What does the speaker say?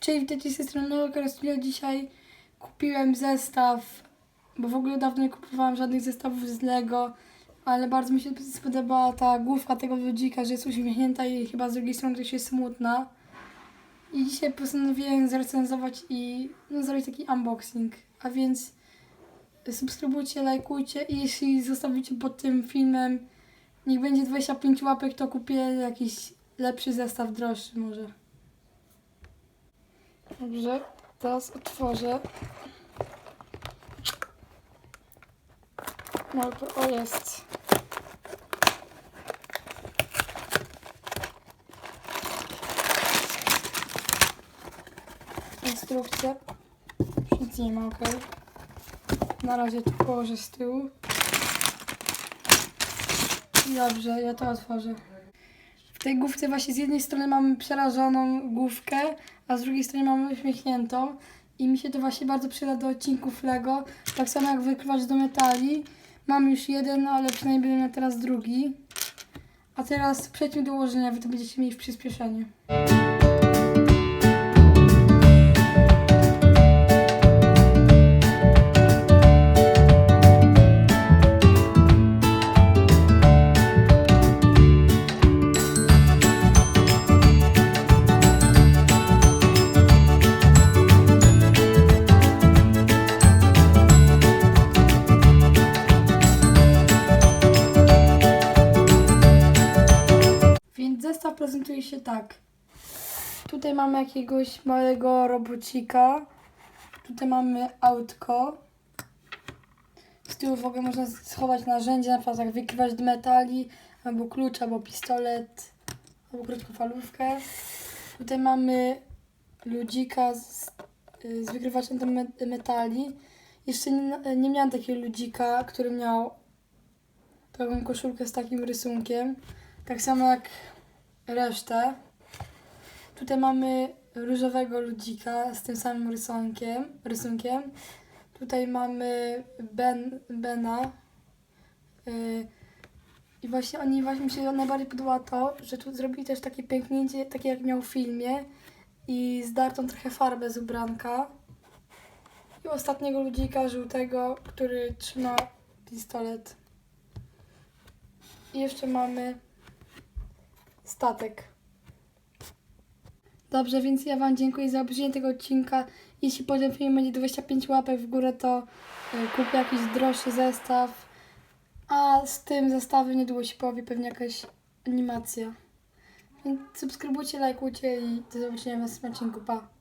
Cześć, witajcie z tej strony Studio. Dzisiaj kupiłem zestaw, bo w ogóle dawno nie kupowałam żadnych zestawów z Lego, ale bardzo mi się spodobała ta główka tego ludzika, że jest uśmiechnięta i chyba z drugiej strony też jest smutna. I dzisiaj postanowiłem zrecenzować i no, zrobić taki unboxing. A więc subskrybujcie, lajkujcie i jeśli zostawicie pod tym filmem niech będzie 25 łapek, to kupię jakiś lepszy zestaw, droższy może. Dobrze, teraz otworzę. No o jest. Instrukcja. Nic nie ma, ok. Na razie tu położę z tyłu. Dobrze, ja to otworzę. Tej główce właśnie z jednej strony mamy przerażoną główkę, a z drugiej strony mamy uśmiechniętą. I mi się to właśnie bardzo przyda do odcinków Lego. Tak samo jak wykrywacz do metali. Mam już jeden, ale przynajmniej będę miał teraz drugi. A teraz przejdźmy do ułożenia, wy to będziecie mieli w przyspieszeniu. Prezentuje się tak. Tutaj mamy jakiegoś małego robocika. Tutaj mamy autko. Z tyłu w ogóle można schować narzędzia, na przykład wykrywać do metali, albo klucz, albo pistolet, albo krótkofalówkę. Tutaj mamy ludzika z, z wykrywaczem do me- metali. Jeszcze nie, nie miałam takiego ludzika, który miał taką koszulkę z takim rysunkiem. Tak samo jak resztę. Tutaj mamy różowego ludzika z tym samym rysunkiem. rysunkiem. Tutaj mamy ben, Bena. Yy, I właśnie oni właśnie mi się najbardziej podoba to, że tu zrobili też takie pęknięcie, takie jak miał w filmie. I zdartą trochę farbę z ubranka. I ostatniego ludzika żółtego, który trzyma pistolet. I jeszcze mamy statek. Dobrze, więc ja Wam dziękuję za obejrzenie tego odcinka. Jeśli po tym filmie będzie 25 łapek w górę, to y, kupię jakiś droższy zestaw. A z tym zestawem niedługo się pojawi pewnie jakaś animacja. Więc subskrybujcie, lajkujcie i do zobaczenia w następnym odcinku. Pa!